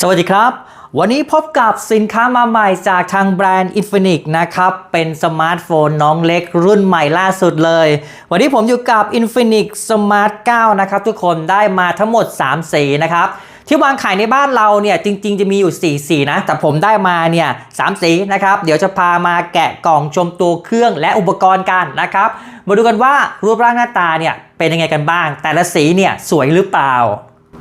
สวัสดีครับ วันนี้พบกับสินค้ามาใหม่จากทางแบรนด์ Infinix นะครับ เป็นสมาร์ทโฟนน้องเล็กรุ่นใหม่ล่าสุดเลย วันนี้ผมอยู่กับ Infinix Smart 9 นะครับ ทุกคนได้มาทั้งหมด 3 สีนะครับที่วางขายในบ้านเราเนี่ยจริง ๆ จะมีอยู่ 4 สีนะ แต่ผมได้มาเนี่ยสามสีนะครับ เดี๋ยวจะพามาแกะกล่องชมตัวเครื่องและอุปกรณ์กันนะครับ มาดูกันว่ารูปร่างหน้าตาเนี่ยเป็นยังไงกันบ้าง แต่ละสีเนี่ยสวยหรือเปล่า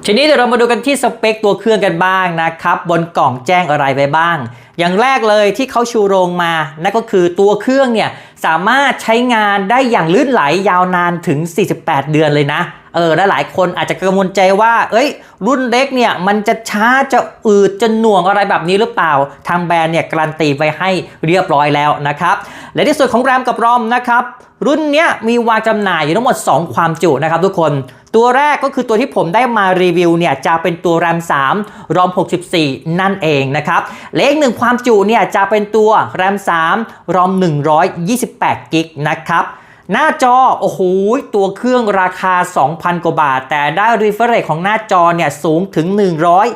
ทีนี้เดี๋ยวเรามาดูกันที่สเปคตัวเครื่องกันบ้างนะครับ บนกล่องแจ้งอะไรไปบ้าง อย่างแรกเลยที่เขาชูโรงมา นั่นก็คือตัวเครื่องเนี่ยสามารถใช้งานได้อย่างลื่นไหลยาวนานถึง 48 เดือนเลยนะ เออและหลายคนอาจจะกังวลใจว่า เอ้ย รุ่นเล็กเนี่ยมันจะช้าจะอืดจะหน่วงอะไรแบบนี้หรือเปล่า ทางแบรนด์เนี่ยการันตีไว้ให้เรียบร้อยแล้วนะครับ และในส่วนของแรมกับรอมนะครับ รุ่นเนี้ยมีวางจำหน่ายอยู่ทั้งหมด 2 ความจุนะครับทุกคน ตัวแรกก็คือตัวที่ผมได้มารีวิวเนี่ยจะเป็นตัว RAM 3 ROM 64 นั่นเองนะครับและอีกหนึ่งความจุเนี่ยจะเป็นตัว RAM 3 ROM 128 g b นะครับหน้าจอ โอ้โห ตัวเครื่องราคา 2,000 กว่าบาท แต่ได้ refresh ของหน้าจอเนี่ยสูงถึง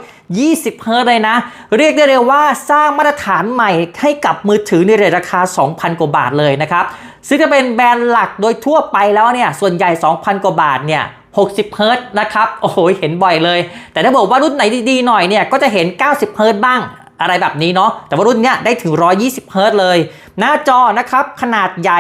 120 เฮิร์ตซ์เลยนะ เรียกได้เลยว่าสร้างมาตรฐานใหม่ให้กับมือถือในเรทราคา 2,000 กว่าบาทเลยนะครับ ซึ่งจะเป็นแบรนด์หลักโดยทั่วไปแล้วเนี่ย ส่วนใหญ่ 2,000 กว่าบาทเนี่ย 60เฮิร์ต์นะครับ โอ้โห เห็นบ่อยเลย แต่ถ้าบอกว่ารุ่นไหนดีๆหน่อยเนี่ย ก็จะเห็น 90เฮิร์ตบ้าง อะไรแบบนี้เนาะแต่ว่ารุ่นเนี้ยได้ถึง 120เฮิร์ตซ์เลย หน้าจอนะครับ ขนาดใหญ่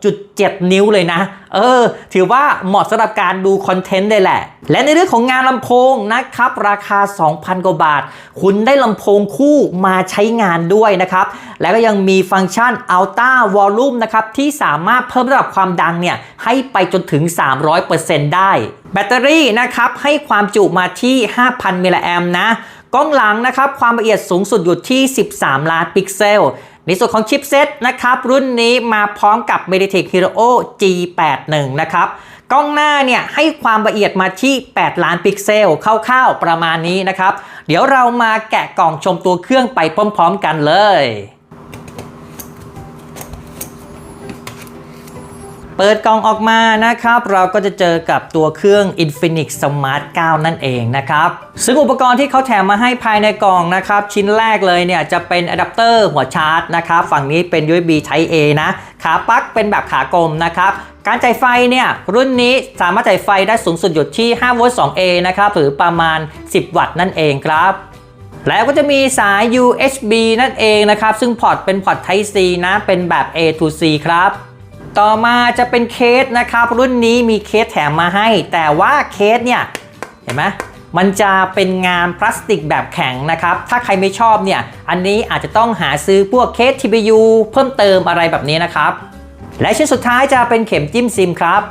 6.7 นิ้วเลยนะ เออ ถือว่าเหมาะสำหรับการดูคอนเทนต์ได้แหละ และในเรื่องของงานลำโพงนะครับ ราคา 2,000 กว่าบาท คุณได้ลำโพงคู่มาใช้งานด้วยนะครับ แล้วก็ยังมีฟังก์ชัน Ultra Volume นะครับ ที่สามารถเพิ่มระดับความดังเนี่ยให้ไปจนถึง 300%ได้ แบตเตอรี่นะครับให้ความจุมาที่ 5,000 มิลลิแอมป์นะ กล้องหลังนะครับความละเอียดสูงสุดอยู่ที่ 13 ล้านพิกเซลในส่วนของชิปเซตนะครับรุ่นนี้มาพร้อมกับ Mediatek Helio G81 นะครับกล้องหน้าเนี่ยให้ความละเอียดมาที่ 8 ล้านพิกเซลคร่าวๆประมาณนี้นะครับ เดี๋ยวเรามาแกะกล่องชมตัวเครื่องไปพร้อมๆกันเลย เปิดกล่องออกมานะครับ เราก็จะเจอกับตัวเครื่อง Infinix Smart 9 นั่นเองนะครับซึ่งอุปกรณ์ที่เขาแถมมาให้ภายในกล่องนะครับ ชิ้นแรกเลยเนี่ยจะเป็นอะแดปเตอร์หัวชาร์จนะครับ ฝั่งนี้เป็น USB Type A นะ ขาปลั๊กเป็นแบบขากลมนะครับการจ่ายไฟเนี่ยรุ่นนี้สามารถจ่ายไฟได้สูงสุดอยู่ที่5โวลต์ 2A นะครับหรือประมาณ 10 วัตต์นั่นเองครับแล้วก็จะมีสาย USB นั่นเองนะครับ ซึ่งพอร์ตเป็นพอร์ต Type C นะ เป็นแบบ A to C ครับ ต่อมาจะเป็นเคสนะครับ รุ่นนี้มีเคสแถมมาให้ แต่ว่าเคสเนี่ยเห็นไหมมันจะเป็นงานพลาสติกแบบแข็งนะครับ ถ้าใครไม่ชอบเนี่ย อันนี้อาจจะต้องหาซื้อพวกเคส TPU เพิ่มเติมอะไรแบบนี้นะครับ และชิ้นสุดท้ายจะเป็นเข็มจิ้มซิมครับ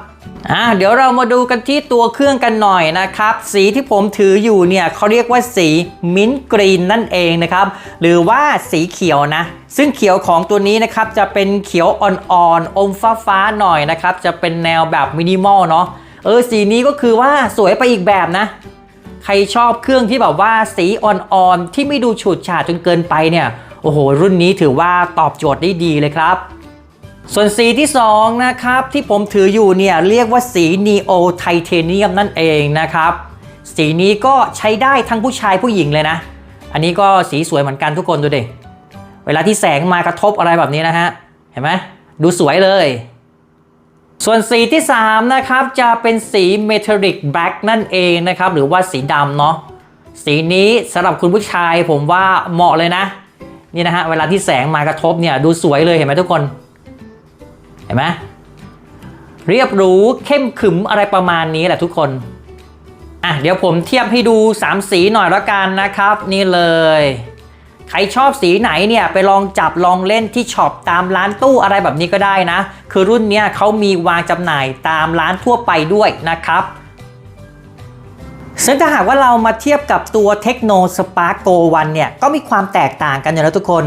อ่าเดี๋ยวเรามาดูกันที่ตัวเครื่องกันหน่อยนะครับ สีที่ผมถืออยู่เนี่ยเขาเรียกว่าสีมิ้นท์กรีนนั่นเองนะครับ หรือว่าสีเขียวนะ ซึ่งเขียวของตัวนี้นะครับ จะเป็นเขียวอ่อนๆอมฟ้าๆหน่อยนะครับ จะเป็นแนวแบบมินิมอลเนาะเออสีนี้ก็คือว่าสวยไปอีกแบบนะ ใครชอบเครื่องที่แบบว่าสีอ่อนๆที่ไม่ดูฉูดฉาดจนเกินไปเนี่ยโอ้โหรุ่นนี้ถือว่าตอบโจทย์ได้ดีเลยครับ ส่วนสีที่ 2 นะครับ ที่ผมถืออยู่เนี่ยเรียกว่าสี Neo Titanium นั่นเองนะครับ สีนี้ก็ใช้ได้ทั้งผู้ชายผู้หญิงเลยนะ อันนี้ก็สีสวยเหมือนกันทุกคนดูดิ เวลาที่แสงมากระทบอะไรแบบนี้นะฮะ เห็นไหมดูสวยเลย ส่วนสีที่ 3 นะครับ จะเป็นสี Metallic Black นั่นเองนะครับ หรือว่าสีดำเนาะสีนี้สำหรับคุณผู้ชายผมว่าเหมาะเลยนะ นี่นะฮะเวลาที่แสงมากระทบเนี่ยดูสวยเลยเห็นไหมทุกคน ห็นไหมเรียบหรูเข้มขึมอะไรประมาณนี้แหละทุกคนอะเดี๋ยวผมเทียบให้ดู 3 สีหน่อยละกันนะครับ นี่เลย ใครชอบสีไหนเนี่ยไปลองจับลองเล่นที่ช็อปตามร้านตู้อะไรแบบนี้ก็ได้นะ คือรุ่นเนี้ยเขามีวางจำหน่ายตามร้านทั่วไปด้วยนะครับซึ่งถ้าหากว่าเรามาเทียบกับตัว Tecno Spark Go 1เนี่ยก็มีความแตกต่างกันอยู่แล้วทุกคน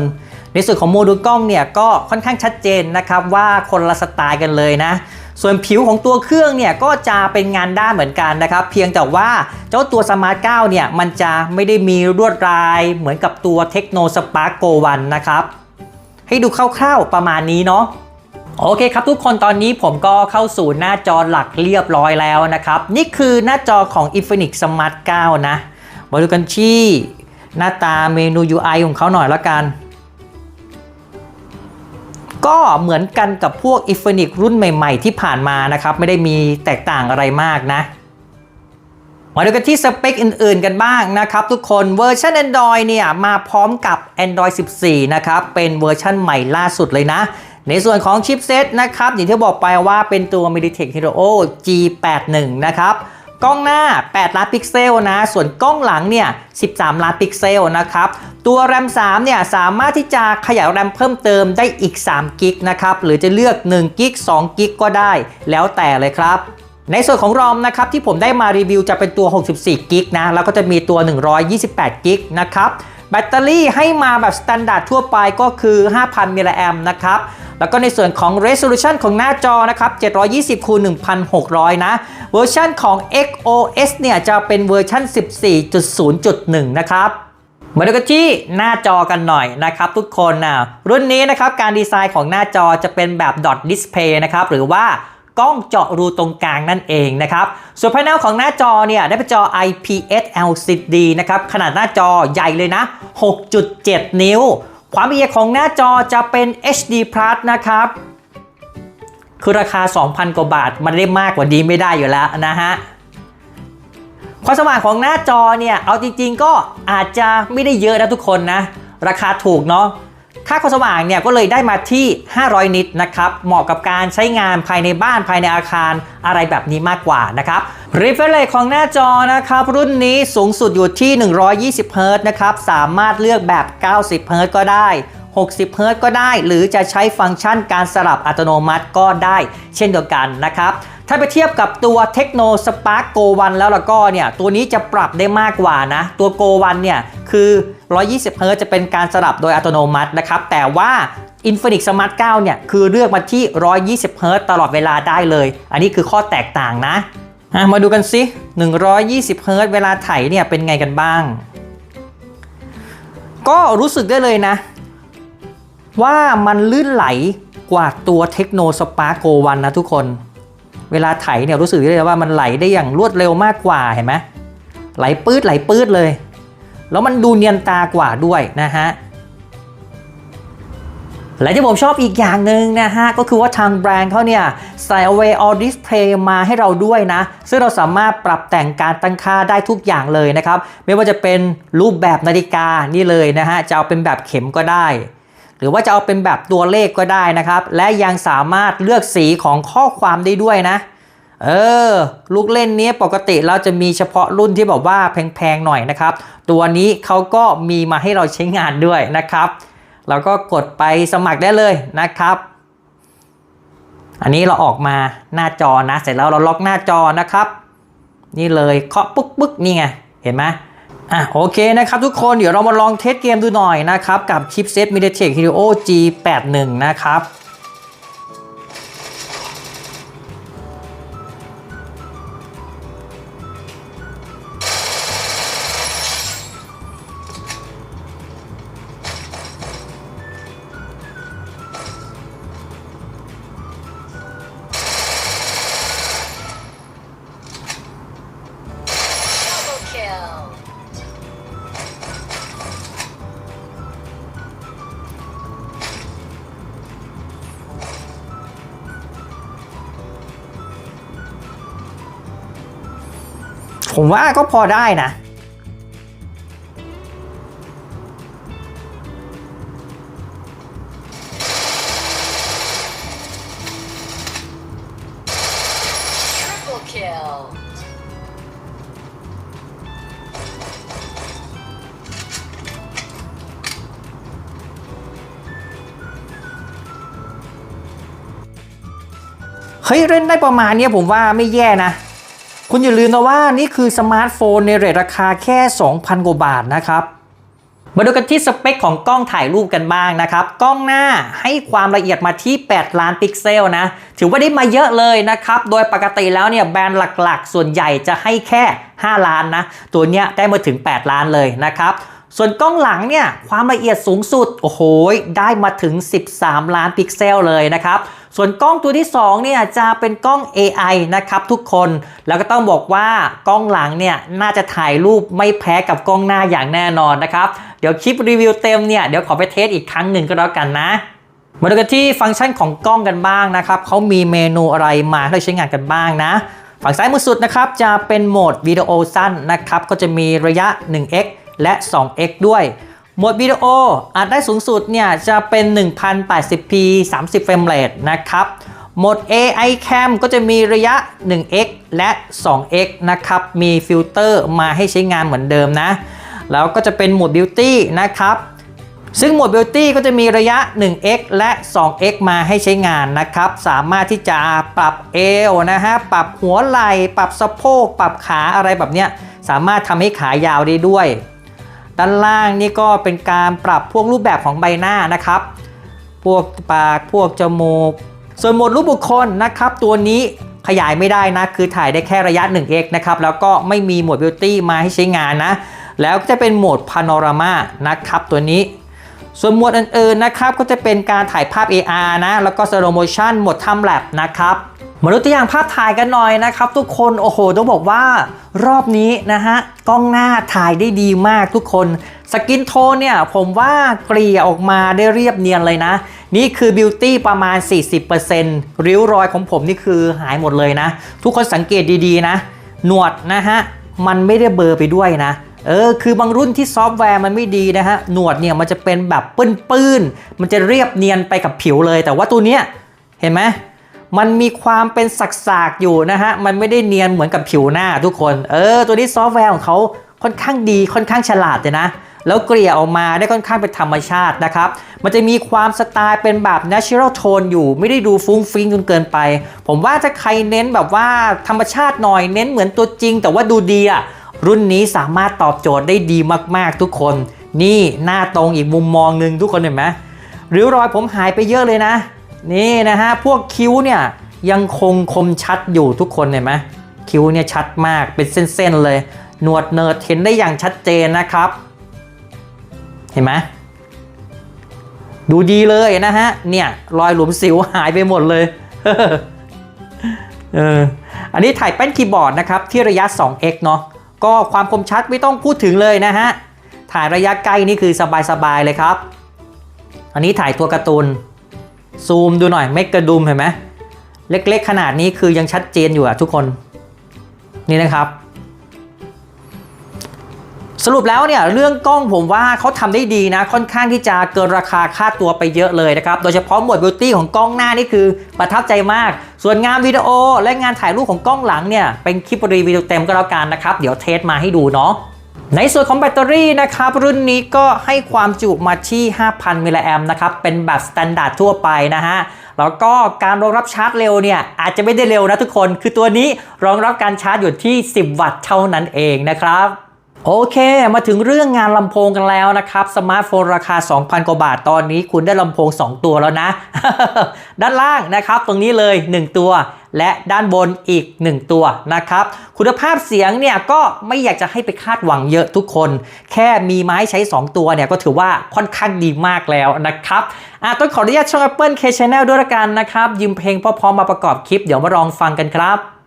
ในส่วนของโมดูลกล้องเนี่ยก็ค่อนข้างชัดเจนนะครับว่าคนละสไตล์กันเลยนะส่วนผิวของตัวเครื่องเนี่ยก็จะเป็นงานด้านเหมือนกันนะครับ เพียงแต่ว่าเจ้าตัว Smart 9เนี่ยมันจะไม่ได้มีลวดลายเหมือนกับตัว Tecno Spark Go 1นะครับ ให้ดูคร่าวๆประมาณนี้เนาะโอเคครับทุกคนตอนนี้ผมก็เข้าสู่หน้าจอหลักเรียบร้อยแล้วนะครับ นี่คือหน้าจอของ Infinix Smart 9 นะมาดูกันที่หน้าตาเมนู UI ของเขาหน่อยละกัน ก็เหมือนกันกับพวก i n f i n i x รุ่นใหม่ๆ ที่ผ่านมานะครับ ไม่ได้มีแตกต่างอะไรมากนะมาดูกันที่สเปคอื่นๆกันบ้างนะครับ ทุกคนเวอร์ชัน Android เนี่ยมาพร้อมกับ Android 14 นะครับ เป็นเวอร์ชันใหม่ล่าสุดเลยนะ ในส่วนของชิปเซตนะครับอย่างที่บอกไปว่าเป็นตัว MediaTek Helio G81 นะครับ กล้องหน้า 8 ล้านพิกเซลนะ ส่วนกล้องหลังเนี่ย 13 ล้านพิกเซลนะครับ ตัว RAM 3เนี่ยสามารถที่จะขยาย RAM เพิ่มเติมได้อีก3กิกนะครับ หรือจะเลือก1กิก2กิกก็ได้ แล้วแต่เลยครับในส่วนของ ROM นะครับที่ผมได้มารีวิวจะเป็นตัว 64 กิกนะ แล้วก็จะมีตัว 128 กิกนะครับ แบตเตอรี่ให้มาแบบสแตนดาร์ดทั่วไปก็คือ 5,000 มิลลิแอมนะครับแล้วก็ในส่วนของ resolution ของหน้าจอนะครับ 720คูณ1,600 นะ เวอร์ชันของ XOS เนี่ยจะเป็นเวอร์ชัน14.0.1 นะครับมาดูกันที่หน้าจอกันหน่อยนะครับทุกคนนะรุ่นนี้นะครับการดีไซน์ของหน้าจอจะเป็นแบบ dot display นะครับหรือว่า กล้องเจาะรูตรงกลางนั่นเองนะครับ ส่วนภายในของหน้าจอเนี่ยได้เป็นจอ IPS LCD นะครับขนาดหน้าจอใหญ่เลยนะ 6.7 นิ้ว ความละเอียดของหน้าจอจะเป็น HD Plus นะครับ คือราคา 2,000 กว่าบาท มันได้มากกว่านี้ไม่ได้อยู่แล้วนะฮะความสว่างของหน้าจอเนี่ย เอาจริงๆก็อาจจะไม่ได้เยอะนะทุกคนนะ ราคาถูกเนาะ ค่าความสว่างเนี่ยก็เลยได้มาที่ 500 นิตนะครับ เหมาะกับการใช้งานภายในบ้านภายในอาคารอะไรแบบนี้มากกว่านะครับ refresh rate ของหน้าจอนะครับ รุ่นนี้สูงสุดอยู่ที่ 120 Hz นะครับ สามารถเลือกแบบ 90 Hz ก็ได้ 60 Hz ก็ได้ หรือจะใช้ฟังก์ชันการสลับอัตโนมัติก็ได้ เช่นเดียวกันนะครับ ถ้าไปเทียบกับตัว Techno Spark Go 1แล้วแล้วก็เนี่ย ตัวนี้จะปรับได้มากกว่านะ ตัว Go 1เนี่ยคือ 120 Hz จะเป็นการสลับโดยอัตโนมัตินะครับ แต่ว่า Infinix Smart 9 เนี่ย คือเลือกมาที่ 120 Hz ตลอดเวลาได้เลย อันนี้คือข้อแตกต่างนะมาดูกันสิ120 Hz เวลาไถเนี่ยเป็นไงกันบ้าง ก็รู้สึกได้เลยนะ ว่ามันลื่นไหลกว่าตัวเทคโนสปาร์โกวันนะทุกคน เวลาไถเนี่ยรู้สึกได้เลยว่ามันไหลได้อย่างรวดเร็วมากกว่าเห็นไหมไหลปื๊ดไหลปื๊ดเลย แล้วมันดูเนียนตากว่าด้วยนะฮะและที่ผมชอบอีกอย่างหนึ่งนะฮะ ก็คือว่าทางแบรนด์เขาเนี่ยใส่ Away All Display มาให้เราด้วยนะ ซึ่งเราสามารถปรับแต่งการตั้งค่าได้ทุกอย่างเลยนะครับ ไม่ว่าจะเป็นรูปแบบนาฬิกานี่เลยนะฮะ จะเอาเป็นแบบเข็มก็ได้ หรือว่าจะเอาเป็นแบบตัวเลขก็ได้นะครับ และยังสามารถเลือกสีของข้อความได้ด้วยนะ เออ ลูกเล่นนี้ปกติเราจะมีเฉพาะรุ่นที่แบบว่าแพงๆหน่อยนะครับ ตัวนี้เขาก็มีมาให้เราใช้งานด้วยนะครับเราก็กดไปสมัครได้เลยนะครับ อันนี้เราออกมาหน้าจอนะ เสร็จแล้วเราล็อกหน้าจอนะครับ นี่เลยเคาะปึ๊กปึ๊กนี่ไง เห็นไหม อะโอเคนะครับทุกคนเดี๋ยวเรามาลองเทสเกมดูหน่อยนะครับ กับชิปเซ็ต MediaTek Helio G81 นะครับ ผมว่าก็พอได้นะ Triple kill. เฮ้ย เล่นได้ประมาณเนี้ยผมว่าไม่แย่นะ คุณอย่าลืมนะว่านี่คือสมาร์ทโฟนในเรทราคาแค่ 2,000 กว่าบาทนะครับ มาดูกันที่สเปคของกล้องถ่ายรูปกันบ้างนะครับ กล้องหน้าให้ความละเอียดมาที่ 8 ล้านพิกเซลนะ ถือว่าได้มาเยอะเลยนะครับ โดยปกติแล้วเนี่ยแบรนด์หลักๆ ส่วนใหญ่จะให้แค่ 5 ล้านนะ ตัวเนี้ยได้มาถึง 8 ล้านเลยนะครับ ส่วนกล้องหลังเนี่ยความละเอียดสูงสุด โอ้โห ได้มาถึง 13 ล้านพิกเซลเลยนะครับ ส่วนกล้องตัวที่ 2 เนี่ยจะเป็นกล้อง AI นะครับทุกคน แล้วก็ต้องบอกว่ากล้องหลังเนี่ยน่าจะถ่ายรูปไม่แพ้กับกล้องหน้าอย่างแน่นอนนะครับ เดี๋ยวคลิปรีวิวเต็มเนี่ยเดี๋ยวขอไปเทสอีกครั้งหนึ่งก็แล้วกันนะมาดูกันที่ฟังก์ชันของกล้องกันบ้างนะครับเขามีเมนูอะไรมาให้ใช้งานกันบ้างนะ ฝั่งซ้ายมือสุดนะครับจะเป็นโหมดวิดีโอสั้นนะครับก็จะมีระยะ 1x และ 2x ด้วยโหมดวิดีโออัดได้สูงสุดเนี่ยจะเป็น 1080p 30 เฟรมเรทนะครับโหมด AI Cam ก็จะมีระยะ 1x และ 2x นะครับ มีฟิลเตอร์มาให้ใช้งานเหมือนเดิมนะ แล้วก็จะเป็นโหมด Beauty นะครับ ซึ่งโหมด Beauty ก็จะมีระยะ 1x และ 2x มาให้ใช้งานนะครับ สามารถที่จะปรับเอวนะฮะ ปรับหัวไหล่ ปรับสะโพก ปรับขาอะไรแบบเนี้ย สามารถทำให้ขายาวได้ด้วย ด้านล่างนี่ก็เป็นการปรับพวกรูปแบบของใบหน้านะครับ พวกปากพวกจมูก ส่วนโหมดรูปบุคคลนะครับ ตัวนี้ขยายไม่ได้นะ คือถ่ายได้แค่ระยะ 1x นะครับ แล้วก็ไม่มีโหมด Beauty มาให้ใช้งานนะ แล้วก็จะเป็นโหมด Panorama นะครับตัวนี้ ส่วนหมวดอื่นๆนะครับ ก็จะเป็นการถ่ายภาพ AR นะ แล้วก็ slow motion โหมด time lapse นะครับ มาดูตัวอย่างภาพถ่ายกันหน่อยนะครับ ทุกคนโอ้โหต้องบอกว่ารอบนี้นะฮะกล้องหน้าถ่ายได้ดีมากทุกคน สกินโทนเนี่ยผมว่าเกลี่ยออกมาได้เรียบเนียนเลยนะ นี่คือบิวตี้ประมาณ 40%ริ้วรอยของผมนี่คือหายหมดเลยนะ ทุกคนสังเกตดีๆนะ หนวดนะฮะ มันไม่ได้เบลอร์ไปด้วยนะเออคือบางรุ่นที่ซอฟต์แวร์มันไม่ดีนะฮะ หนวดเนี่ยมันจะเป็นแบบปื้นๆมันจะเรียบเนียนไปกับผิวเลย แต่ว่าตัวเนี้ยเห็นไหม มันมีความเป็นสักๆอยู่นะฮะ มันไม่ได้เนียนเหมือนกับผิวหน้าทุกคน เออ ตัวนี้ซอฟต์แวร์ของเขาค่อนข้างดีค่อนข้างฉลาดเลยนะ แล้วเกลี่ยออกมาได้ค่อนข้างเป็นธรรมชาตินะครับ มันจะมีความสไตล์เป็นแบบ natural tone อยู่ ไม่ได้ดูฟุ้งฟิ้งจนเกินไป ผมว่าถ้าใครเน้นแบบว่าธรรมชาติหน่อยเน้นเหมือนตัวจริง แต่ว่าดูดีอะรุ่นนี้สามารถตอบโจทย์ได้ดีมากๆทุกคน นี่หน้าตรงอีกมุมมองหนึ่งทุกคนเห็นไหมริ้วรอยผมหายไปเยอะเลยนะ นี่นะฮะพวกคิ้วเนี่ยยังคงคมชัดอยู่ทุกคนเห็นไหมคิ้วเนี่ยชัดมากเป็นเส้นๆเลย หนวดเนิร์ดเห็นได้อย่างชัดเจนนะครับ เห็นไหมดูดีเลยนะฮะ เนี่ยรอยหลุมสิวหายไปหมดเลยเอออันนี้ถ่ายแป้นคีย์บอร์ดนะครับ ที่ระยะ 2x เนาะก็ความคมชัดไม่ต้องพูดถึงเลยนะฮะ ถ่ายระยะใกล้นี่คือสบายๆเลยครับ อันนี้ถ่ายตัวการ์ตูน ซูมดูหน่อยเมกกระดุมเห็นไหมเล็กๆ ขนาดนี้คือยังชัดเจนอยู่อะทุกคน นี่นะครับ สรุปแล้วเนี่ยเรื่องกล้องผมว่าเขาทำได้ดีนะ ค่อนข้างที่จะเกินราคาค่าตัวไปเยอะเลยนะครับ โดยเฉพาะโหมดบิวตี้ของกล้องหน้านี่คือประทับใจมาก ส่วนงานวิดีโอและงานถ่ายรูปของกล้องหลังเนี่ยเป็นคลิปรีวิวเต็มก็แล้วกันนะครับ เดี๋ยวเทสมาให้ดูเนาะ ในส่วนของแบตเตอรี่นะครับรุ่นนี้ก็ให้ความจุมาที่ 5,000 มิลลิแอมนะครับเป็นแบบสแตนดาร์ดทั่วไปนะฮะแล้วก็การรองรับชาร์จเร็วเนี่ยอาจจะไม่ได้เร็วนะทุกคน คือตัวนี้รองรับการชาร์จอยู่ที่ 10 วัตต์เท่านั้นเองนะครับ โอเค มาถึงเรื่องงานลำโพงกันแล้วนะครับ สมาร์ทโฟนราคา 2,000 กว่าบาทตอนนี้คุณได้ลำโพง 2 ตัวแล้วนะ ด้านล่างนะครับ ตรงนี้เลย 1 ตัว และด้านบนอีก 1 ตัวนะครับ คุณภาพเสียงเนี่ยก็ไม่อยากจะให้ไปคาดหวังเยอะทุกคน แค่มีไม้ใช้ 2 ตัวเนี่ยก็ถือว่าค่อนข้างดีมากแล้วนะครับอะต้องขออนุญาตช่อง Apple K Channel ด้วยละกันนะครับ ยืมเพลงพอๆมาประกอบคลิปเดี๋ยวมาลองฟังกันครับ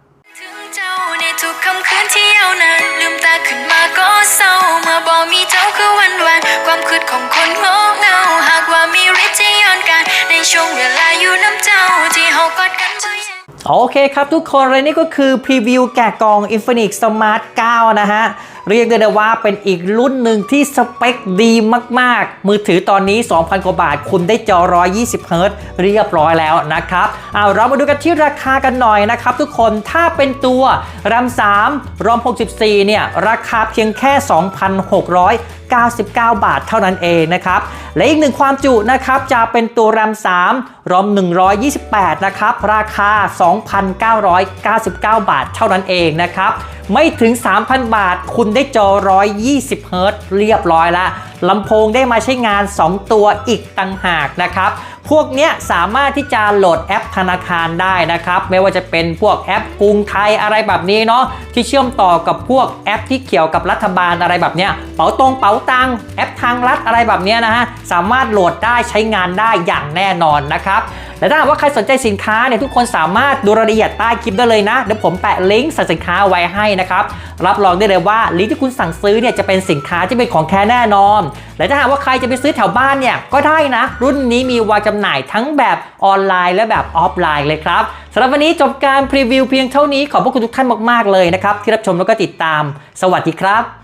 ศร้าเมื่อบอกมีเจ้าคือวันวัน ความคิดของคนโง่เงา หากว่ามีฤทธิ์ที่ย้อนกัน ในช่วงเวลาอยู่น้ำเจ้าที่เฮากอดกันจะยังโอเคครับทุกคนและนี่ก็คือพรีวิวแกะกล่อง Infinix Smart 9 นะฮะ เรียกได้เลยว่าเป็นอีกรุ่นหนึ่งที่สเปคดีมากๆ มือถือตอนนี้ 2,000 กว่าบาท คุณได้จอ 120เฮิรตซ์เรียบร้อยแล้วนะครับเอาเรามาดูกันที่ราคากันหน่อยนะครับทุกคนถ้าเป็นตัว RAM 3 ROM 64เนี่ยราคาเพียงแค่ 2,600 99 บาทเท่านั้นเองนะครับ และอีกหนึ่งความจุนะครับจะเป็นตัว RAM 3 ROM 128 นะครับ ราคา 2,999 บาทเท่านั้นเองนะครับ ไม่ถึง 3,000 บาทคุณได้จอ 120 เฮิร์ตเรียบร้อยแล้ว ลำโพงได้มาใช้งาน 2 ตัวอีกต่างหากนะครับพวกเนี้ยสามารถที่จะโหลดแอปธนาคารได้นะครับ ไม่ว่าจะเป็นพวกแอปกรุงไทยอะไรแบบนี้เนาะที่เชื่อมต่อกับพวกแอปที่เกี่ยวกับรัฐบาลอะไรแบบเนี้ยเป๋าตรงเป๋าตังแอปทางรัฐอะไรแบบเนี้ยนะฮะสามารถโหลดได้ใช้งานได้อย่างแน่นอนนะครับ และถ้าหากว่าใครสนใจสินค้าเนี่ยทุกคนสามารถดูรายละเอียดใต้คลิปได้เลยนะเดี๋ยวผมแปะลิงก์สั่งสินค้าไว้ให้นะครับรับรองได้เลยว่าลิงก์ที่คุณสั่งซื้อเนี่ยจะเป็นสินค้าที่เป็นของแท้แน่นอน และถ้าหากว่าใครจะไปซื้อแถวบ้านเนี่ยก็ได้นะ รุ่นนี้มีวางจำหน่ายทั้งแบบออนไลน์และแบบออฟไลน์เลยครับสำหรับวันนี้จบการพรีวิวเพียงเท่านี้ขอบพระคุณทุกท่านมากๆเลยนะครับที่รับชมแล้วก็ติดตาม สวัสดีครับ